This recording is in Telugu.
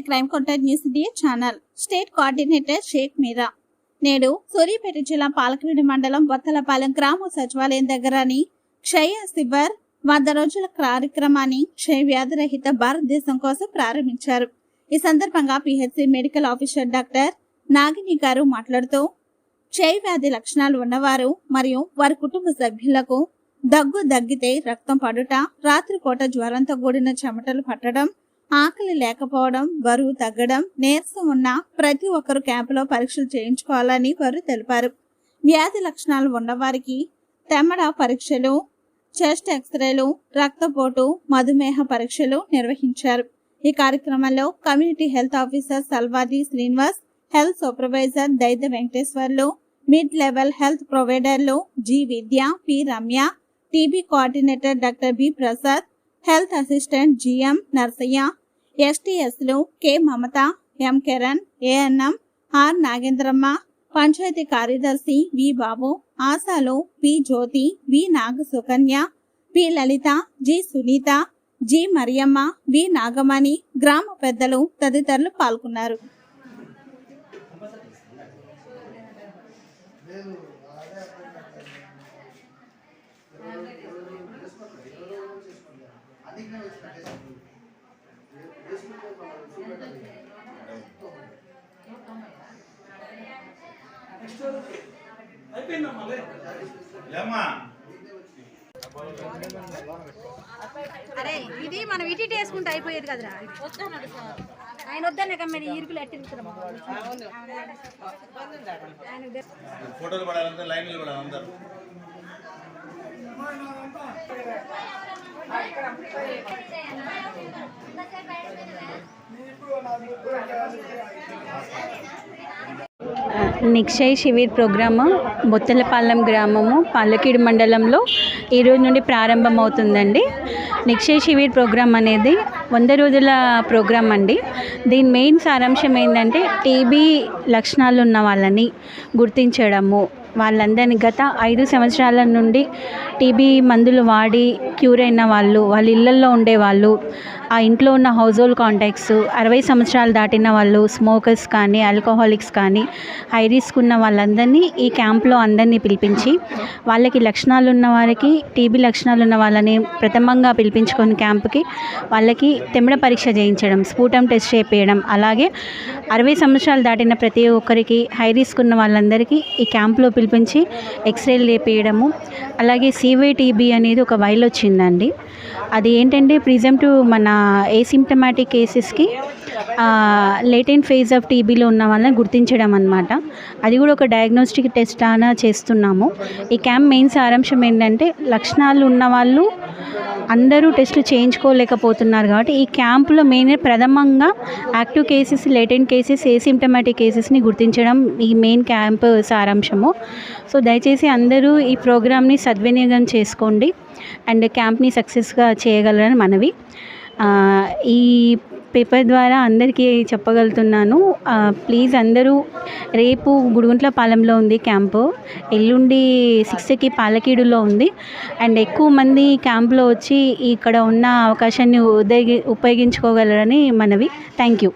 The crime continues the channel. State coordinator Shaik Meera. నేడు సూర్యాపేట జిల్లా పాలకవీడి మండలం బొత్తలపాలెం గ్రామ సచివాలయం దగ్గరని క్షయ శిబర్ వంద రోజుల కార్యక్రమాన్ని క్షయ వ్యాధి రహిత భారతదేశం కోసం ప్రారంభించారు. ఈ సందర్భంగా PHC medical officer doctor Nagini garu మాట్లాడుతూ క్షయ వ్యాధి లక్షణాలు ఉన్నవారు మరియు వారి కుటుంబ సభ్యులకు దగ్గు దగ్గితే రక్తం పడుట రాత్రిపూట జ్వరంతో కూడిన చెమటలు పట్టడం ఆకలి లేకపోవడం బరువు తగ్గడం నీరసం ఉన్న ప్రతి ఒక్కరు క్యాంపులో పరీక్షలు చేయించుకోవాలని వారు తెలిపారు. వ్యాధి లక్షణాలు ఉన్నవారికి తెమ్మడ పరీక్షలు చెస్ట్ ఎక్స్రేలు రక్తపోటు మధుమేహ పరీక్షలు నిర్వహించారు. ఈ కార్యక్రమంలో community health officer Salvadi Srinivas health supervisor Daida Venkateswarlu mid level health ప్రొవైడర్లు G Vidya P Ramya TB coordinator doctor B Prasad health assistant GM Narsaiah ఎస్టీఎస్లు K Mamata M Kiran ANM R Nagendramma panchayat కార్యదర్శి V Babu ఆశాలు P Jyothi V Naga Sukanya P Lalitha G Sunitha G Mariyamma V Nagamani గ్రామ పెద్దలు తదితరులు పాల్గొన్నారు. అరే ఇది మనం ఇటు వేసుకుంటే అయిపోయేది కదరా? ఆయన వద్దనే కమ్మని ఇరుకులు ఎట్టిరుకుతున్నాం ఫోటోలు పడాలంటే లైన్లు పడాలి అందరు. నిక్షయ్ శిబిర్ ప్రోగ్రాము బొత్తలపాలెం గ్రామము పాలకీడు మండలంలో ఈ రోజు నుండి ప్రారంభమవుతుందండి. నిక్షయ్ శిబిర్ ప్రోగ్రాం అనేది వంద రోజుల ప్రోగ్రాం అండి. దీని మెయిన్ సారాంశం ఏంటంటే టీబీ లక్షణాలు ఉన్న వాళ్ళని గుర్తించడము. వాళ్ళందరినీ గత ఐదు సంవత్సరాల నుండి టీబీ మందులు వాడి క్యూర్ అయిన వాళ్ళు వాళ్ళ ఇళ్ళల్లో ఉండేవాళ్ళు ఆ ఇంట్లో ఉన్న హౌస్ హోల్డ్ కాంటాక్ట్స్ అరవై సంవత్సరాలు దాటిన వాళ్ళు స్మోకర్స్ కానీ ఆల్కహాలిక్స్ కానీ హై రిస్క్ ఉన్న వాళ్ళందరినీ ఈ క్యాంప్లో అందరినీ పిలిపించి వాళ్ళకి లక్షణాలు ఉన్న వారికి టీబీ లక్షణాలు ఉన్న వాళ్ళని ప్రథమంగా పిలిపించుకొని క్యాంప్కి వాళ్ళకి తెమిడ పరీక్ష చేయించడం స్ఫూటం టెస్ట్ చేయించడం అలాగే అరవై సంవత్సరాలు దాటిన ప్రతి ఒక్కరికి హై రిస్క్ ఉన్న వాళ్ళందరికీ ఈ క్యాంప్లో పిలిపించి ఎక్స్రేలు లేపేయడము అలాగే సివై టీబీ అనేది ఒక వైల్ వచ్చింది. వచ్చిందండి అది ఏంటంటే ప్రిజెంట్ మన ఏసిమ్టమాటిక్ కేసెస్కి లేటెంట్ ఫేజ్ ఆఫ్ టీబీలో ఉన్న వాళ్ళని గుర్తించడం అనమాట అది కూడా ఒక డయాగ్నోస్టిక్ టెస్ట్ అన చేస్తున్నాము. ఈ క్యాంప్ మెయిన్ సారాంశం ఏంటంటే లక్షణాలు ఉన్న వాళ్ళు అందరూ టెస్టులు చేయించుకోలేకపోతున్నారు కాబట్టి ఈ క్యాంపులో మెయిన్ ప్రథమంగా active cases latent cases asymptomatic కేసెస్ని గుర్తించడం ఈ మెయిన్ క్యాంప్ సారాంశము. సో దయచేసి అందరూ ఈ ప్రోగ్రామ్ని సద్వినియోగం చేసుకోండి అండ్ క్యాంప్ని సక్సెస్గా చేయగలరని మనవి. ఈ పేపర్ ద్వారా అందరికీ చెప్పగలుగుతున్నాను. ప్లీజ్ అందరూ రేపు గుడిగుంట్ల పాలెంలో ఉంది క్యాంపు. ఎల్లుండి సిక్స్కి పాలకీడులో ఉంది. అండ్ ఎక్కువ మంది క్యాంప్లో వచ్చి ఇక్కడ ఉన్న అవకాశాన్ని ఉదగి ఉపయోగించుకోగలరని మనవి. Thank you.